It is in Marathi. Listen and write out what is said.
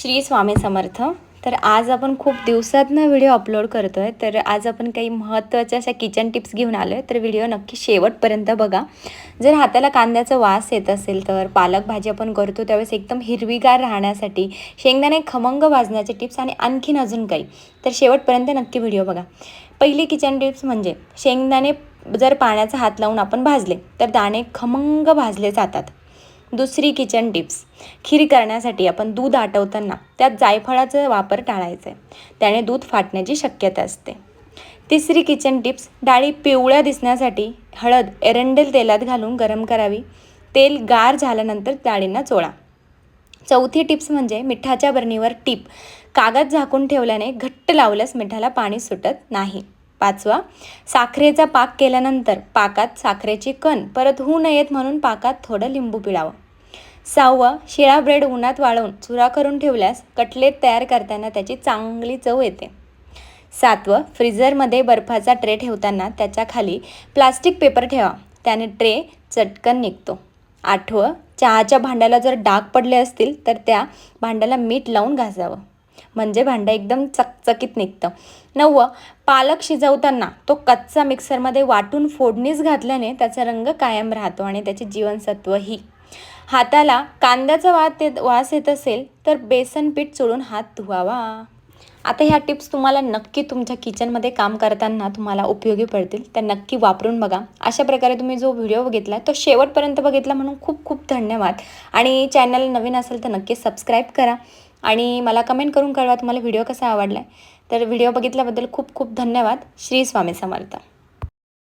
श्री स्वामी समर्थ. तर आज आपण खूप दिवसातनं व्हिडिओ अपलोड करतो आहे तर आज आपण काही महत्त्वाच्या अशा किचन टिप्स घेऊन आलो आहे तर व्हिडिओ नक्की शेवटपर्यंत बघा. जर हाताला कांद्याचा वास येत असेल तर पालक भाजी आपण करतो त्यावेळेस एकदम हिरवीगार राहण्यासाठी शेंगदाणे खमंग भाजण्याचे टिप्स आणि आणखीन अजून काही. तर शेवटपर्यंत नक्की व्हिडिओ बघा. पहिली किचन टिप्स म्हणजे शेंगदाणे जर पाण्याचा हात लावून आपण भाजले तर दाणे खमंग भाजले जातात. दुसरी किचन टिप्स खीर करण्यासाठी आपण दूध आटवताना त्यात जायफळाचा वापर टाळायचा आहे. त्याने दूध फाटण्याची शक्यता असते. तिसरी किचन टिप्स डाळी पिवळ्या दिसण्यासाठी हळद एरंडेल तेलात घालून गरम करावी. तेल गार झाल्यानंतर डाळींना चोळा. चौथी टिप्स म्हणजे मिठाच्या बरणीवर टीप. कागद झाकून ठेवल्याने घट्ट लावल्यास मिठाला पाणी सुटत नाही. पाचवा साखरेचा पाक केल्यानंतर पाकात साखरेची कण परत होऊ नयेत म्हणून पाकात थोडं लिंबू पिळावं. सहावं शिळा ब्रेड उन्हात वाळवून चुरा करून ठेवल्यास कटलेट तयार करताना त्याची चांगली चव येते. सातवं फ्रीझरमध्ये बर्फाचा ट्रे ठेवताना त्याच्याखाली प्लास्टिक पेपर ठेवा. त्याने ट्रे चटकन निघतो. आठवं चहाच्या भांड्याला जर डाग पडले असतील तर त्या भांड्याला मीठ लावून घासावं. म्हणजे भांडं एकदम चकचकीत निघतं. नववं पालक शिजवताना तो कच्चा मिक्सरमध्ये वाटून फोडणीच घातल्याने त्याचा रंग कायम राहतो आणि त्याचे जीवनसत्वही हाताला कांद्याचा वास येत वास येत असेल तर बेसन पीठ चोळून हात धुवावा. आता ह्या टिप्स तुम्हाला नक्की तुमच्या किचनमध्ये काम करताना तुम्हाला उपयोगी पडतील. त्या नक्की वापरून बघा. अशा प्रकारे तुम्ही जो व्हिडिओ बघितला तो शेवटपर्यंत बघितला म्हणून खूप खूप धन्यवाद. आणि चॅनल नवीन असेल तर नक्की सबस्क्राईब करा. आणि मला कमेंट करून कळवा तुम्हाला व्हिडिओ कसा आवडला आहे तर व्हिडिओ बघितल्याबद्दल खूप खूप धन्यवाद. श्री स्वामी समर्थ.